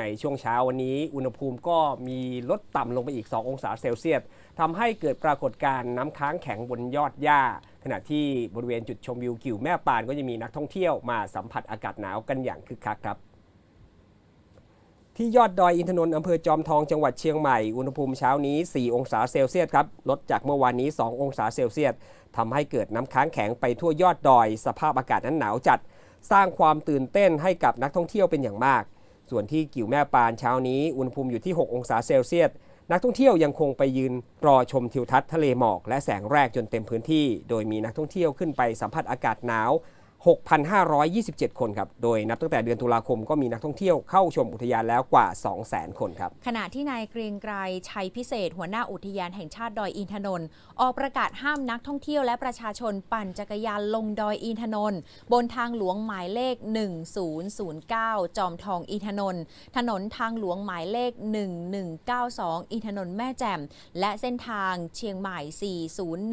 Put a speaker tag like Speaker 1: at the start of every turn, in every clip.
Speaker 1: ในช่วงเช้าวันนี้ อุณหภูมิก็มีลดต่ำลงไปอีก 2 องศาเซลเซียสทำให้เกิดปรากฏการณ์น้ำค้างแข็งบนยอดหญ้า ขณะที่บริเวณจุดชมวิวกิวแม่ปานก็จะมีนักท่องเที่ยวมาสัมผัสอากาศหนาวกันอย่างคึกคักครับที่ยอดดอยอินทนนท์อำเภอจอมทองจังหวัดเชียงใหม่ อุณหภูมิเช้านี้ 4 องศาเซลเซียสครับ ลดจากเมื่อวานนี้ 2 องศาเซลเซียสทำให้เกิดน้ำค้างแข็งไปทั่วยอดดอย สภาพอากาศนั้นหนาวจัด สร้างความตื่นเต้นให้กับนักท่องเที่ยวเป็นอย่างมาก ส่วนที่กิ่วแม่ปานเช้านี้อุณหภูมิอยู่ที่ 6 องศาเซลเซียส นักท่องเที่ยวยังคงไปยืนรอชมทิวทัศน์ทะเลหมอก และแสงแรกจนเต็มพื้นที่ โดยมีนักท่องเที่ยวขึ้นไปสัมผัสอากาศหนาว 6,527 คนครับ โดยนับตั้งแต่เดือนตุลาคมก็มีนักท่องเที่ยวเข้าชมอุทยานแล้วกว่า 200,000 คนครับ
Speaker 2: ขณะที่นายเกรียงไกรชัยพิเศษ หัวหน้าอุทยานแห่งชาติดอยอินทนนท์ออกประกาศห้ามนักท่องเที่ยวและประชาชนปั่นจักรยานลงดอยอินทนนท์บนทางหลวงหมายเลข 1009 จอมทองอินทนนท์ถนนทางหลวงหมายเลข 1192 อินทนนท์แม่แจ่มและเส้นทางเชียงใหม่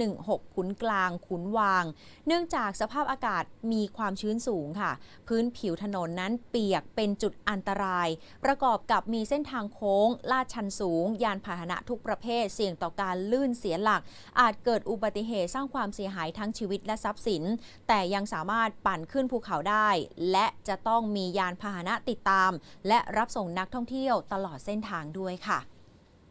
Speaker 2: 4016 ขุนกลางขุนวาง เนื่องจากสภาพอากาศมีีความชื้นสูงค่ะ พื้นผิวถนนนั้นเปียกเป็นจุดอันตราย ประกอบกับมีเส้นทางโค้ง ลาดชันสูง ยานพาหนะทุกประเภทเสี่ยงต่อการลื่นเสียหลัก อาจเกิดอุบัติเหตุสร้างความเสียหายทั้งชีวิตและทรัพย์สิน แต่ยังสามารถปั่นขึ้นภูเขาได้ และจะต้องมียานพาหนะติดตาม และรับส่งนักท่องเที่ยวตลอดเส้นทางด้วยค่ะ